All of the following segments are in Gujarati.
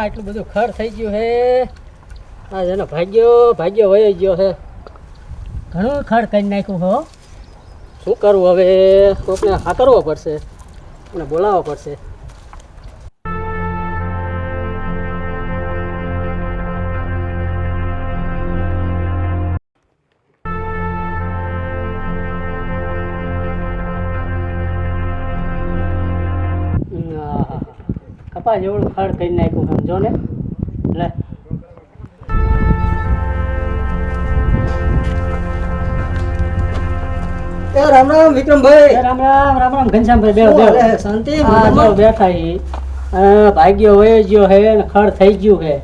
આટલું બધું ખર થઈ ગયું હે. આ જેનો ભાગ્યો ભાગ્યો વયો ગયો હે. ઘણું ખર કરી નાખ્યું હો. શું કરવું હવે? કોકને હાકરવો પડશે અને બોલાવવો પડશે. કપા જેવડું ખડ કરી નાખ્યું સમજો ને? લે. એ રામ રામ વિક્રમભાઈ. રામ રામ રામ રામ ઘનશ્યામભાઈ બેહો બેહો. શાંતિ? હા બેઠા ઈ અ, ભાગ્યો વયો ગયો હે ને ખડ થઈ ગયું હે.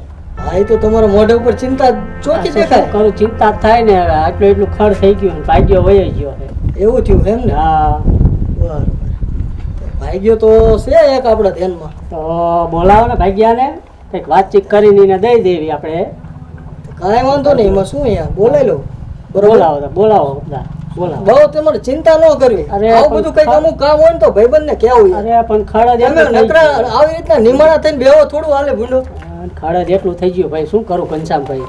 એ તો તમારા મોઢે ઉપર ચિંતા ચોકી દેખાય. કરું? ચિંતા થાય ને આટલું એટલું ખડ થઈ ગયું ને ભાગ્યો વયો ગયો હે. એવું થયું એમ ને? હા. બરાબર ભાઈ ગયો તો છે એક આપણા ધ્યાનમાં. તો બોલાવો ને ભાગ્યાને કંઈક વાતચીત કરીને એને દઈ દેવી આપણે. કાંઈ વાંધો નહીં એમાં શું અહીંયા? લો. બોલાવો તો બોલાવો બોલાવો. બહુ તમારે ચિંતા ન કરવી. અરે આવું બધું કંઈક અમુક કામ હોય ને તો બંધ ને કેવું અરે પણ ખાડા તમે નકરા આવી રીતના નિમાણા થઈને બેહો થોડું હાલે ભૂંડો. ખાડા જેટલું એટલું થઈ ગયું ભાઈ શું કરું ઘનશ્યામભાઈ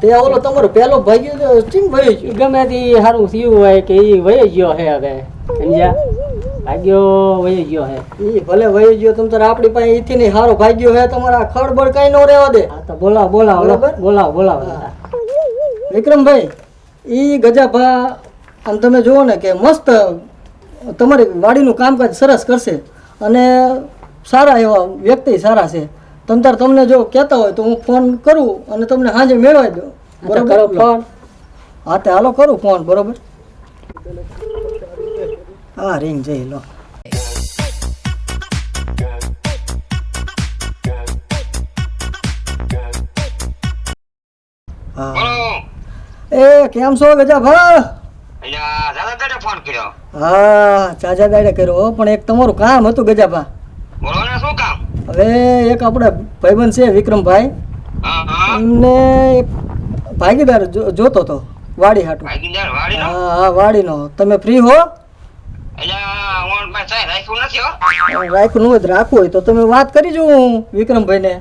તે ઓલો તમારો પહેલો ભાઈ ગયો ચીમ ભાઈ ગમે તે સારું થયું હોય કે એ વહી ગયો હે હવે સમજ્યા? ભાગ્યો વહી ગયો હે. ઈ ભલે વહી ગયો તમ તારે આપણી પાસે ઈથી નહીં હારો ભાગ્યો હે તમારા ખડબડ કઈ ન રહેવા દે. આ તો બોલા બોલાવો? બોલાવો બોલા હા. વિક્રમભાઈ ઈ ગજાભા અને તમે જુઓ ને કે મસ્ત તમારી વાડીનું કામકાજ સરસ કરશે. અને સારા એવા વ્યક્તિ સારા છે. તમ તાર તમને જો કહેતા હોય તો હું ફોન કરું અને તમને સાંજે મેળવાઈ દઉં. બરાબર? ફોન. હા તે હાલો કરું ફોન. બરોબર? હા રિંગ જઈ લો હા એ કેમ છો ફોન કર્યો. હા ચાચા દાડે કર્યો પણ એક તમારું કામ હતું ગજાભા હવે એક આપણે ભાઈબંધ છે વિક્રમભાઈ. એમને ભાગીદાર જોતો હતો વાડી હાટું. હા હા વાડીનો. તમે ફ્રી હો અહીંયા હું ભાઈ સાહેબ રાખ્યું નથી રાખવું હોય તો તમે વાત કરી જો વિક્રમભાઈને.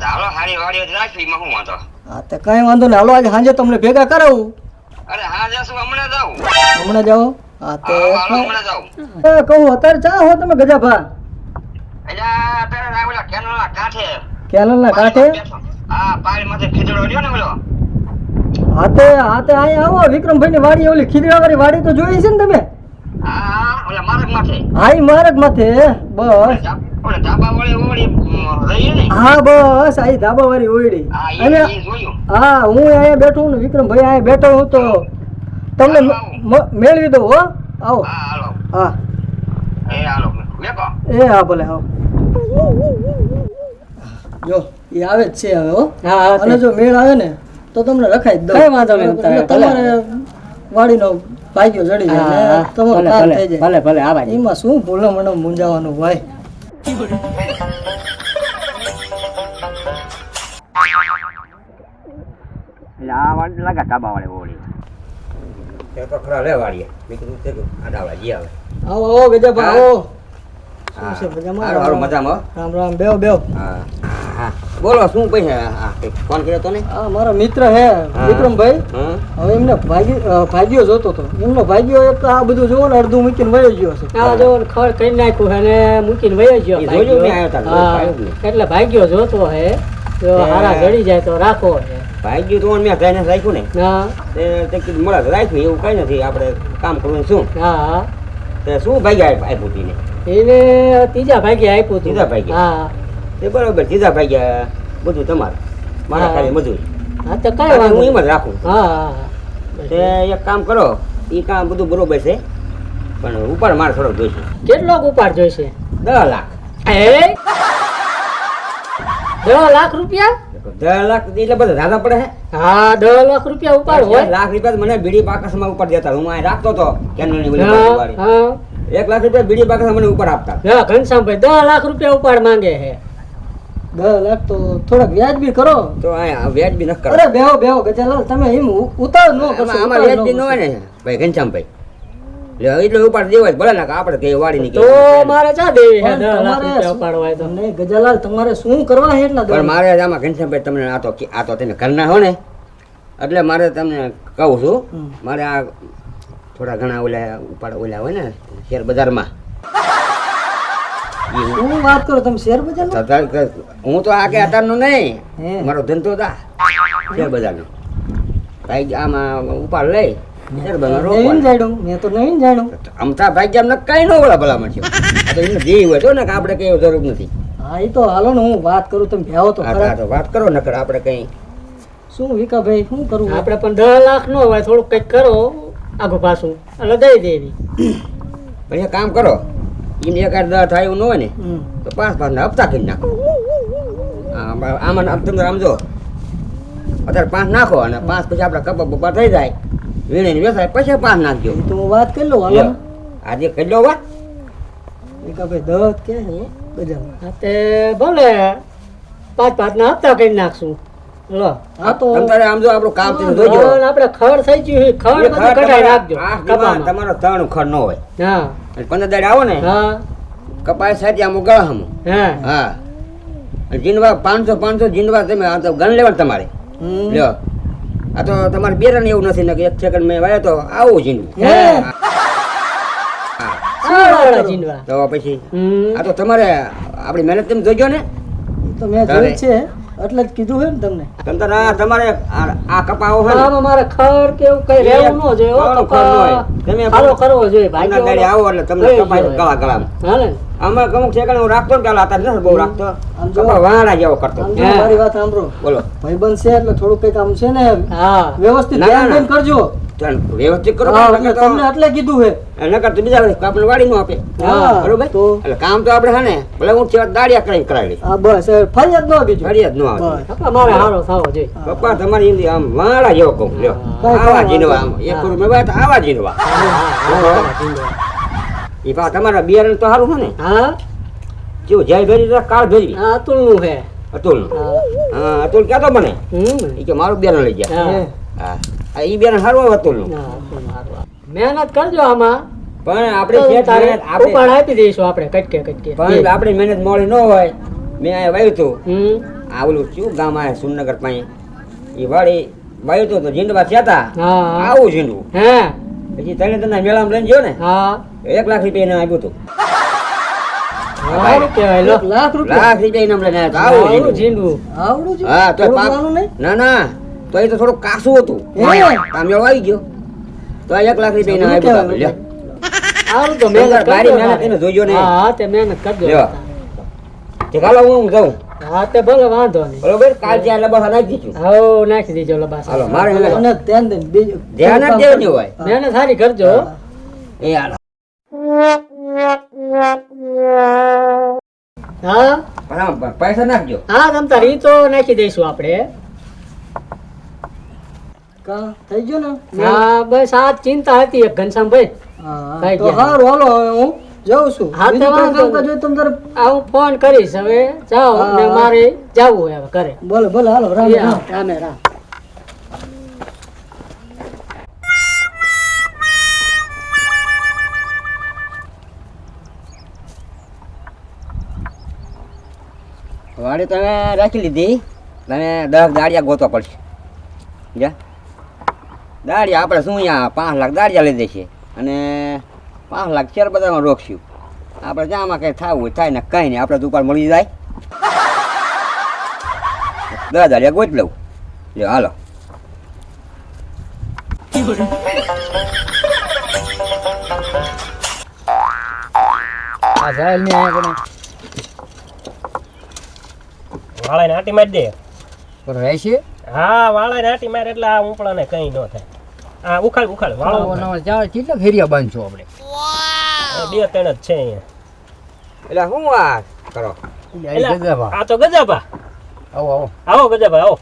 ચાલો હારી વાડી રાખવી શું વાંધો? હા તો કઈ વાંધો નહીં. હાલો આજે સાંજે તમને ભેગા કરાવું. અરે હા જશું હમણાં જાઉં? હમણાં જાઓ? હા તો હમણાં જાઉં. કહું અત્યારે ચા હો તમે ગજાભા? અહીંયા અત્યારે આ કેનલના કાંઠે. કેનલના કાંઠે. હા પાણી માથે ખીજડો ને ઓલો. હા તે હા તે અહીંયા આવો વિક્રમભાઈની વાડી ઓલી ખીદડાવાળી વાડી તો જોઈ છે ને તમે? હા હા ઓલા માથે બસ હા બસ આ ધાબા વાળી ઓયડી અને હા હું અહીંયા બેઠો હું અહીંયા બેઠો હું તો તમને મેળવી દઉં હો? આવો. હા એ હાલો લેકો એ હા ભલે આવો. જો એ આવે જ છે હવે હો. અને જો મેળ આવે ને તો તમને રખાય દઉં. તમારે વાડીનો ભાગ્યો જડી જાય ભલે, કામ ભલે, થઈ જાય. ભલે ભલે આવા એમાં શું ભૂલો મને મૂંઝાવાનું ભાઈ આવો. આવો આવો શું છે મજામાં? હારું મજામાં. રામ હા હા બોલો શું પૈ હા ફોન કર્યો તો ને આ મારો મિત્ર હે હા. વિક્રમભાઈ. હવે એમને ભાગી ભાગ્યો જોતો તો. એમનો ભાગ્યો એક તો આ બધું જોવો ને અડધું મૂકીને વયો ગયો છે આ જો ખડ કરી નાખ્યું છે મૂકીને વયો ગયો ભાગ્યો. હા, એટલે ભાગ્યો જોતો હે જો હારા ગળી જાય તો રાખો હે. ભાઈ તો મેં ભાઈને રાખ્યું ને. હા. તે કીધું મળે રાખ્યું એવું કઈ નથી આપણે કામ કરવું શું? હા. તે શું ભાઈ આપ્યું ને એને ત્રીજા ભાગે આપ્યું હતું. ત્રીજા ભાગે? હા. તે બરાબર ત્રીજા ભાઈ ગયા બધું તમારું. મારા ખાલી મજૂરી. હા તો કઈ વાંધો હું એમ જ રાખું. હા તે એક કામ કરો એ કામ બધું બરોબર છે પણ ઉપાડ મારે થોડોક જોઈશે. કેટલો ઉપાડ જોઈશે? દસ લાખ. એ દસ લાખ રૂપિયા? દસ લાખ એટલે બધા દાદા પડે હા. દસ લાખ રૂપિયા ઉપાડ હોય. લાખ રૂપિયા મને બીડી પાકસમાં ઉપર દેતા હું અહીં રાખતો હતો બાજુવાળી. હા. એક લાખ રૂપિયા બીડી બાકસમાં મને ઉપર આપતા. હા ઘનશ્યામભાઈ દસ લાખ રૂપિયા ઉપાડ માંગે છે. દસ લાખ તો થોડાક વ્યાજબી કરો. તો અહીંયા વ્યાજ બી ન કરો. અરે બેહો બેહો ગજાલાલ તમે એમ ઉતાર ન કરશો આમાં વ્યાજ બી ન હોય. ને. ભાઈ ઘનશ્યામભાઈ એટલે ઉપાડ દેવા જ ભલે ને કે આપણે કે વાડી ની તો મારે ચા દેવી હે પણ દસ લાખ તમારે રૂપિયા ઉપાડવા તો. નહીં ગજાલાલ તમારે શું કરવા હે એટલા પણ? મારે આમાં ઘનશ્યામભાઈ તમને આ તો આ તો તમે ઘરના હો ને. એટલે મારે તમને કહું છું મારે આ થોડા ઘણા ઓલા ઉપાડ ઓલા હોય ને શેર બજારમાં. હું- વાત કરો તમે શેર બજાર હું તો આ કે અત્યારનો નહીં. મારો ધંધો તા શેર બજારનો. ભાઈ આમાં ઉપાડ લઈ આપડે કઈ જરૂર નથી. હા એ તો હાલો ને હું વાત કરું તમે ભ્યાવો તો વાત કરો નકર આપણે કઈ શું વિકાભાઈ શું કરવું? આપણે પણ દસ લાખ નો હોય થોડુંક કંઈક કરો. આગું પાછું. એટલે દઈ દેવી. પછી એક કામ કરો. એમ એક આઠ દસ થાય એવું ન હોય ને. તો પાંચ પાંચ ના હપ્તા કરી નાખો. આમાં તમે સમજો અત્યારે પાંચ નાખો અને પાંચ પછી આપણે કપા બપા થઈ જાય. વીણીને વેસાય પછી પાંચ નાખજો. એ તો હું વાત કરી લઉં હાલો. આજે કરી લો વાત. દસ કે હા ભલે પાંચ પાંચ ના હપ્તા કરી નાખશું. તમારા- ત્રણ ખડ ન હોય. પંદર દાડે આવો ને હા. કપાય આમ ગળામાં હા. હા. અને પાંચસો પાંચસો જીનવા તમે આ તો ગણ લેવાનું તમારે. લ્યો. આ તો તમારે બેરણ એવું નથી ને કે એક સેકન્ડ મેં વાયો તો આવું જીનવું. હે. હા. શિયાળા તો પછી. આ તો તમારે આપણી મહેનત તમે જોજો ને. તો મેં જોયું છે. એટલે જ કીધું છે ને તમને તમ આ તમારે આ- કપાવો હોય આમ અમારે મારે ખડ કે એવું કઈ રહેવું ન જોઈએ હો, હોય. કપા તમે કરવો જોઈએ ભાઈ આવો એટલે તમને કપાય ગયો. ગળા હા ને? આમાં અમુક ઠેકાણે હું રાખતો ને પેલા નથી બહુ રાખતો. આમ. વાળા જેવો કરતો. મારી વાત સાંભળો. બોલો. ભાઈબંધ છે એટલે થોડું કંઈક આમ છે ને હા. વ્યવસ્થિત ધ્યાન દઈને કરજો. વ્યવસ્થિત કરો હા, નકર એટલે તો- તમને એટલે કીધું છે નકર તો બીજા આપણે વાડી નો આપે બરોબર? તો? એટલે કામ તો આપણે હા ને ભલે હું છે દાડિયા કરાવી કરાવી હા બસ ફરિયાદ ન બીજું ફરિયાદ ન આવે બસ. મારે હારો થવો જોઈએ પપ્પા તમારી હિન્દી આમ વાળા જેવો કહું લ્યો. આવા જીનવા આમ. એક આવા જીનવા એ પા તમારા બિયારણ તો સારું છે ને? હા. જો જય ભેરી કાળ ભેરી આ અતુલનું છે. અતુલ હા. અતુલ ક્યાં મને એ કે મારું બિયારણ લઈ ગયા. હા. હા. આ બિયારણ સારું આવે અતુલનું? મહેનત કરજો આમાં. પણ આપણે આપણે પણ આપી દઈશું આપણે કટકે કટકે. પણ આપણી મહેનત મોડી ન હોય. મેં અહીંયા વાયું હતું. હમ. આ ઓલું શું ગામ આવે? સુરનગર પાસે. એ વાળી વાયું તો જીંડવા થયા હતા આવું જીંડવું હે. પછી તને તને મેળામાં લઈને જો ને? હા. એક લાખ રૂપિયા એને આપ્યું હતું. લાખ રૂપિયા. હા ના ના. તો એ તો થોડું કાસું હે? આવી ગયો. તો એક લાખ રૂપિયા એને આપ્યું. સારું તો મહેનત કરજો મહેનત એને જોઈજો ને. હા હા તે મહેનત કરજો. તે ચાલો હું જાઉં. હા તે ભલે વાંધો નહીં. બરોબર? કાલ ત્યાં લબાસા નાખી દીધું હાવ નાખી દેજો લબાસ. હાલો મારે ધ્યાન જ. હોય. મહેનત સારી કરજો એ હાલો. હા? પણ પૈસા નાખજો. હા તમ તારી તો નાખી દઈશું આપણે કા થઈ ગયો ને? હા બસ આ ચિંતા હતી એક ઘનશ્યામભાઈ હા, તો ગયા. હાલો હું જાઉં છું. હા, તો વાંધો તમે તારે હું ફોન કરીશ હવે. જાઓ. ને મારે જવું હોય હવે ઘરે. બોલો ભલે હાલો રામ રામ. રામે રામ. વાડી તમે રાખી લીધી. તમે દસ દાડિયા ગોતવા પડશે. જા. દાડિયા આપણે શું અહીંયા પાંચ લાખ દાડિયા લઈ છે અને પાંચ લાખ શેર બજારમાં રોકશું. આપણે જ્યાંમાં કંઈ થવું થાય ને કંઈ નહીં. આપણે દુકાન મળી જાય. દસ દાડિયા ગોત લઉં. જો હાલો. આ જાય ને આપણે વાળા નાટી મારી દે. રહેશે હા વાળા નાટી મારે એટલે આ ઉપળાને કઈ ન થાય. આ ઉખાડ ઉખાડ વાળો ઉખાડ. કેટલા ફેરિયા બાંધશો આપણે? બે ત્રણ જ છે અહીંયા. એટલે શું આ કરો? એટલે આ તો ગજાબા આવો આવો. આવો ગજાબા આવો.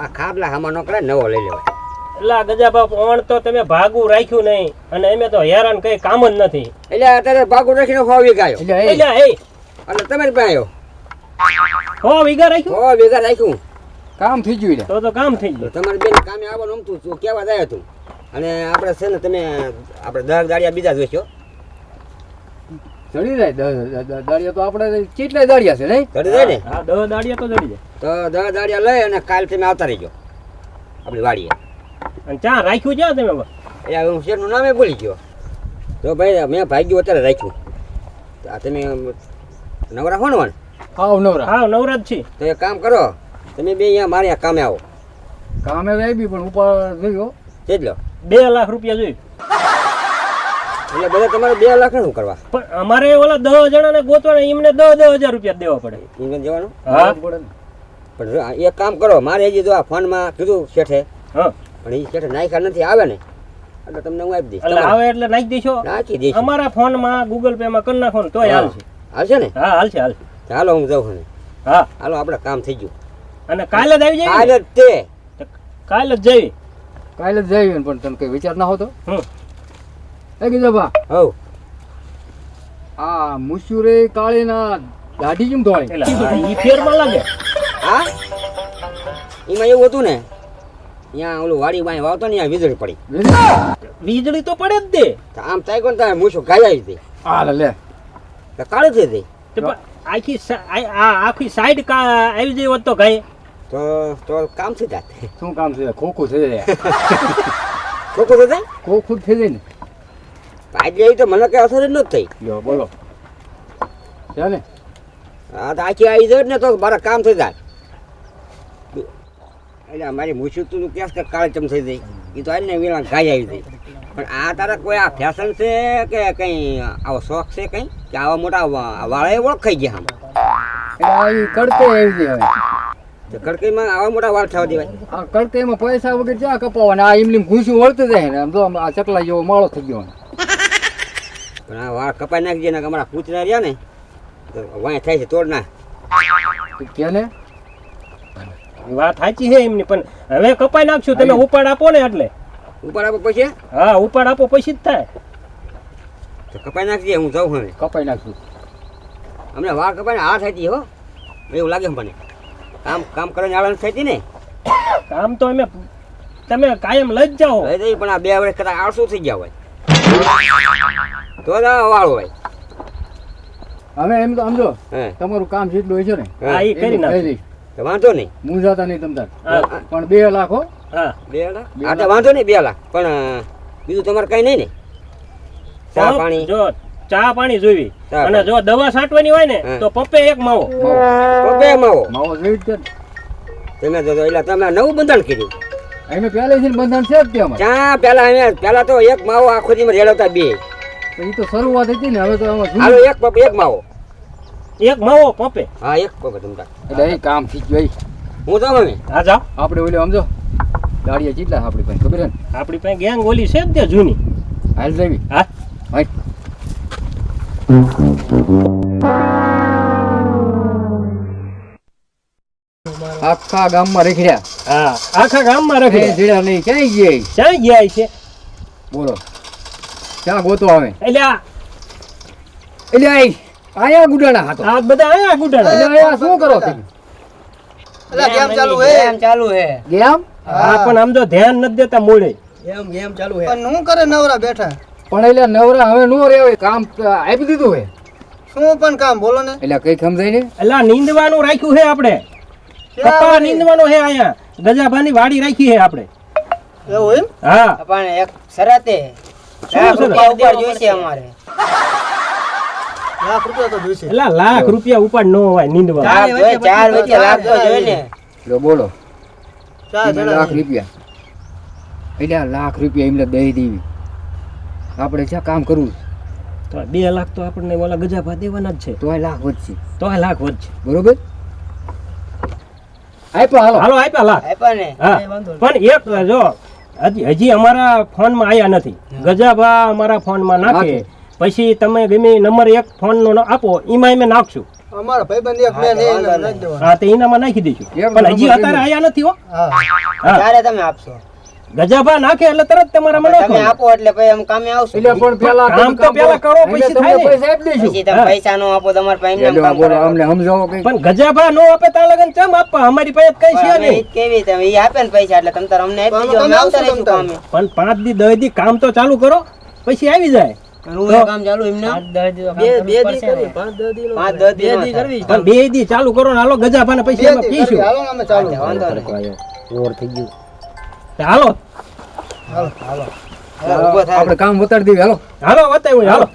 આ ખાબલા હામાં નોકરે નવો લઈ લેવાય. એટલે ગજાબા ઓણ તો તમે ભાગું રાખ્યું નહીં અને અમે તો હેરાન કઈ કામ જ નથી. એટલે અત્યારે ભાગું રાખીને વીઘા આવ્યો એટલે એ. અને તમે જ આવ્યો હો વીઘા રાખ્યું? હો વીઘા રાખ્યું. કામ થઈ ગયું તો તો કામ થઈ તો ગયું તમારી બેન કામે આવવાનું અમતું તો કેવા જાય તું? અને આપણે છે ને તમે આપણે દસ દાડિયા બીજા જોઈશો. ચડી જાય દ- દ- દ- દાળિયા તો આપણે કેટલાય દાળિયા છે નહીં? ચડી જાય ને? હા દહ દાડિયા તો જડી જાય. તો દસ દાડિયા લઈ અને કાલ તમે આવતા રહીજો. આપણી વાડીએ. અને ચા રાખ્યું છે તમે બસ? એ હું શેરનું નામે ભૂલી ગયો. તો ભાઈ મેં ભાગ્યું અત્યારે રાખ્યું. આ તમે નવરા હો ને વણ? આવ નવરા. હા નવરાજ છે. તો એક કામ કરો તમે બે અહીંયા મારે કામે આવો. કામે આવી પણ ઉપર જોયો કેટલો બે લાખ રૂપિયા જોઈ એટલે બધા તમારે બે લાખ શું કરવા? પણ અમારે ઓલા દસ જણાને ગોતવાના એમને દસ દસ હજાર રૂપિયા દેવા પડે. એમને જવાનું હા. પણ જો એક કામ કરો મારે હજી જો આ ફોનમાં કીધું શેઠે હા. પણ એ શેઠે નાખ્યા નથી આવે ને. એટલે તમને હું આપી દઈશ. એટલે આવે એટલે નાખી દઈશો. નાખી દઈશ. અમારા ફોનમાં ગૂગલ પે માં કરી નાખો ને તોય હાલશે. હાલશે ને? હા હાલશે હાલશે. ચાલો હું જાઉં ને હા. હાલો આપણે કામ થઈ ગયું. અને કાલે જ આવી જાય કાલે જ તે. કાલે જ જઈ કાલે જ જઈ પણ તને કઈ વિચાર ના હોતો? એ કીધું બા હવ. આ મુસુરે કાળીના દાઢી કેમ ધોળી હા, ઈ ફેરમાં લાગે. હા? એમાં એવું હતું ને ત્યાં ઓલું વાડી બાય વાવતો ને વીજળી પડી. વીજળી તો પડે જ દે આમ થાય કોણ થાય મૂછું ગાયા જ દે હા લે. કાળી થઈ પણ આખી આ આખી સાઈડ કા આવી જાય હોત તો ગાય તો તો કામ થઈ જાત. શું કામ છે? ખોખું થઈ જાય. ખોખું થઈ થાય ખોખું જ થઈ જાય ને. આજે આવી તો મને કઈ અસર જ નથી થઈ. લ્યો બોલો. છે ને? હા તો આખી આવી જાય ને તો મારા કામ થઈ જાય. એટલે અમારી મૂછું તું ક્યાં કે કાળે ચમ થઈ જાય. એ તો આને વેલા ગાય આવી જાય. પણ આ તારા કોઈ આ ફેશન છે કે કઈ આવો શોખ છે કઈ? કે આવા મોટા વા- વાળા ઓળખાઈ ગયા આમ? કડકે એવી હવે કડકીમાં આવા મોટા વાળ થવા દેવાય. આ કડકે એમાં પૈસા વગર કપાવવાના આ એમની ઘૂસી વળતું જાય ને. આમ જો આ ચકલા જેવો માળો થઈ ગયો. પણ આ વાળ કપાઈ નાખજે ને અમારા પૂછના રહ્યા ને વાય થાય છે તોડ ના કે ને? વાત સાચી છે એમની પણ હવે કપાઈ નાખશું તમે ઉપાડ આપો ને એટલે. ઉપર આપો પછી હા? ઉપાડ આપો પછી જ થાય. તો કપાઈ નાખજે હું જાઉં હવે. કપાઈ નાખશું. અમને વાળ કપાઈને થઈ હતી હો. એવું લાગે મને. કામ કામ કરીને આળંદ થઈ હતી ને. કામ તો અમે તમે કાયમ લઈ જ જાઓ. તો પણ આ બે વર્ષ કદાચ આળસું થઈ ગયા હોય. તો ના વાળો હોય. હવે એમ તો સમજો હે. તમારું કામ જેટલું હોય છે ને હા. એ કરી નાખ વાંધો નહીં. મૂંઝાતા નહીં તમતા હા. પણ બે લાખ હો. હા. બે લાખ હા તો વાંધો નહીં બે લાખ પણ બીજું તમારે કઈ નહીં ને? ચા પાણી? જો ચા પાણી જોવી અને જો દવા છાંટવાની હોય ને તો પપ્પે એક માવો. પપ્પે માવો? માવો જોઈ જ તમે જો એટલે તમે નવું બંધન કર્યું એમે પહેલેથી બંધન છે જ તે અમારે. ચા પેલા અમે પેલા તો એક માવો આખો દી રેડવતા બે. એ તો શરૂઆત હતી ને હવે તો આમાં હાલો એક પપ એક માવો. એક માવો પપ્પે. હા એક પપ તમતા એટલે એ કામ થઈ ગયું હું તો અમે હા જાઓ. આપણે ઓલે સમજો દાડિયા કેટલા આપણી પાસે ખબર છે ને? આપણી પાસે ગેંગ ઓલી છે જ જૂની. હાલ જવી હા. હાલ આખા ગામમાં રખડ્યા. હા. આખા ગામમાં રખડ્યા. જીડા નહીં ક્યાંય ગયા ક્યાંય ક્યાં ગયા છે? બોલો. ક્યાં ગોતો આવે? એટલે એટલે આઈ આયા ગુડાણા હતો. આ બધા આયા ગુડાણા. એટલે આયા શું કરો તમે એટલે ગેમ ચાલુ હે. ગેમ ચાલુ હે. ગેમ? હા. પણ આમ તો ધ્યાન નથી દેતા મૂળે. એમ એમ ચાલુ હે પણ હું કરે નવરા બેઠા? પણ એટલે નવરા હવે નો રહેવાય કામ આપી દીધું હે શું પણ કામ બોલો ને. એટલે કઈ સમજાય ને એટલે નીંદવાનું રાખ્યું છે આપણે. કપા નીંદવાનો હે અહીંયા. ગજાભાની વાડી રાખી છે આપણે. એવું એમ? હા. પણ એક શરતે લાખ રૂપિયા ઉપર જોઈશે અમારે. લાખ રૂપિયા તો જોઈશે. એટલે લાખ રૂપિયા ઉપાડ નો હોય નીંદવા. ચાર લાખ તો જોઈએ ને બોલો. લાખ રૂપિયા. એટલે લાખ રૂપિયા એમને દઈ દેવી. આપણે ક્યાં કામ કરવું તો બે લાખ તો આપણને ઓલા ગજાભા દેવાના જ છે. તો લાખ વધશે. તો લાખ વધશે. બરોબર? આપ્યા હાલો. હાલો આપ્યા લાખ આપ્યા ને. પણ એક જો હજી હજી અમારા ફોનમાં આવ્યા નથી. ગજાભા અમારા ફોનમાં નાખે. નાખે. પછી તમે ગમે નંબર એક ફોનનો આપો એમાં અમે નાખશું. અમારા ભાઈબંધ મેં નહીં. એને નાખી દેવાનો. હા તો એનામાં નાખી દઈશું પણ હજી અત્યારે આયા નથી હો. હા. હા. ત્યારે તમે આપશો. ગજાભા નાખે એટલે તરત તમારામાં તમે આપો એટલે પછી અમે કામે આવશું. એટલે પણ પેલા કામ તો પેલા કરો, પછી થાય ને. પૈસા આપી દઈશું પછી તમે પૈસા નો આપો તમારે પાસે એમ કામ બોલો અમને સમજાવો કઈ? પણ ગજાભા નો આપે ત્યાં લગન ચમ આપવા? અમારી પાસે કઈ છે નહીં. કેવી તમે ઈ આપે ને પૈસા એટલે તમે તાર અમને આપી દીધો અમે આવતા રહીશું કામે. પણ પાંચ દી દસ દી કામ તો ચાલુ કરો પછી આવી જાય. બે બે દી કરવી પાંચ દસ દી પાંચ દસ દી કરવી. પણ બે દી ચાલુ કરો ને હાલો ગજાભા ને પછી પીશું. વાંધો થઈ ગયું. હાલો. હાલો, ઊભો આપણે કામ બતાડી દઈએ હાલો. હાલો બતાવ્યું હાલો.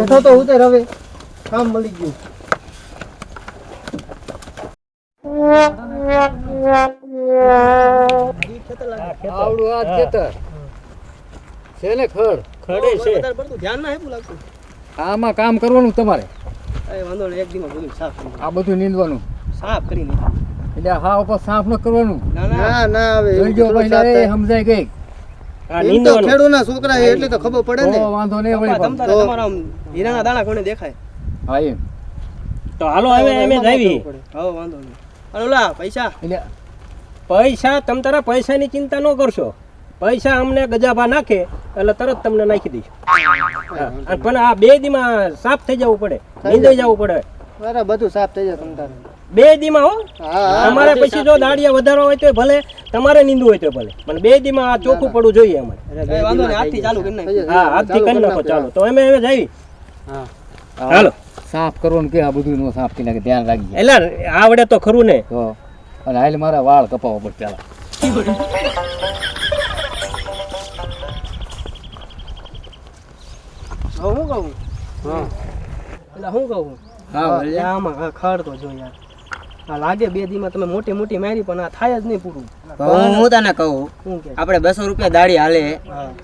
હેઠો તો ઉતર હવે. કામ મળી ગયું. આવડું આ ખેતર. છે ને ખડ? ખડે છે. આમાં કામ કરવાનું તમારે? વાંધો નહીં એક દીમાં બધું સાફ આ બધું નીંદવાનું? સાફ કરી એટલે હા ઉપર સાફ ન કરવાનું? ના ના. હવે જોઈ જો પહેલા એ સમજાય ગઈ આ નીંદવાનું. ખેડૂતના છોકરા એટલે તો ખબર પડે ને. વાંધો નહીં વળી પણ. તમારા હીરાના દાણા કોને દેખાય? હા એમ. તો હાલો હવે જ આવી વાંધો નહીં. ઓલા પૈસા. એટલે પૈસા તમ તારા પૈસાની ચિંતા ન કરશો. પૈસા અમને ગજાભા નાખે એટલે તરત તમને નાખી દઈશું. પણ આ બે દીમાં સાફ થઈ જવું પડે નીંદાઈ જવું પડે. બધું સાફ થઈ જાય તમને બે દીમાં હો. તમારે પછી જો દાડિયા વધારવા હોય તો ભલે તમારે નીંદવું હોય તો ભલે પણ બે દીમાં આ ચોખ્ખું પડવું જોઈએ અમારે. ચાલુ કરી હા હાથથી કરી નાખો ચાલો. તો અમે હવે જઈ હાલો. સાફ કરવાનું કે આ બધું નો સાફ કરી નાખે ધ્યાન રાખી એટલે આવડે તો ખરું ને. અને હાલ મારા વાળ કપાવવા પડે ચાલો હું કહું? એટલે હું કહું? હા ભલે. આમાં ખડ તો જો યાર. આ લાગે બે દીમાં તમે મોટી મોટી મારી પણ આ થાય જ નહીં પૂરું. હું. હું તને કહું આપણે બસો રૂપિયા દાડી હાલે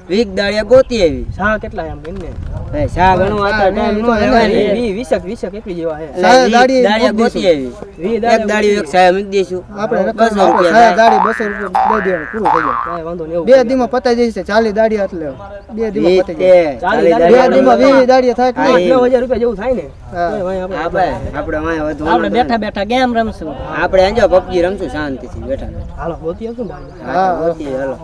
વીક દાડિયા ગોતી આવી. શા કેટલા એમ એમને? શા ઘણું આ ટાઈમ નો લેવાય ને. વી વીસક વીસક એકવી જેવા હે. એટલે વીક ગોતી આવી. વી એક દાડી એક સાહેબ મૂકી દઈશું. આપણે બસો રૂપિયા દાડી. દાડી બસો રૂપિયા દઈ દેવાનું પૂરું થઈ જાય. કાંઈ વાંધો નહીં બે દીમાં પતાઈ જશે ચાલી દાડી એટલે બે દીમાં પતાઈ જાય. ચાલી ચાલી દાડી. બે દીમાં વીસ દાડી થાય કે રૂપિયા જેવું થાય ને. આપણે- આપણે આપણે બેઠા બેઠા ગેમ રમશું. આપણે અંજો પબજી રમશું શાંતિથી બેઠા બેઠા. હાલો ગોતી આવશું ને બાજુ. હા તો ગોતીએ, હાલો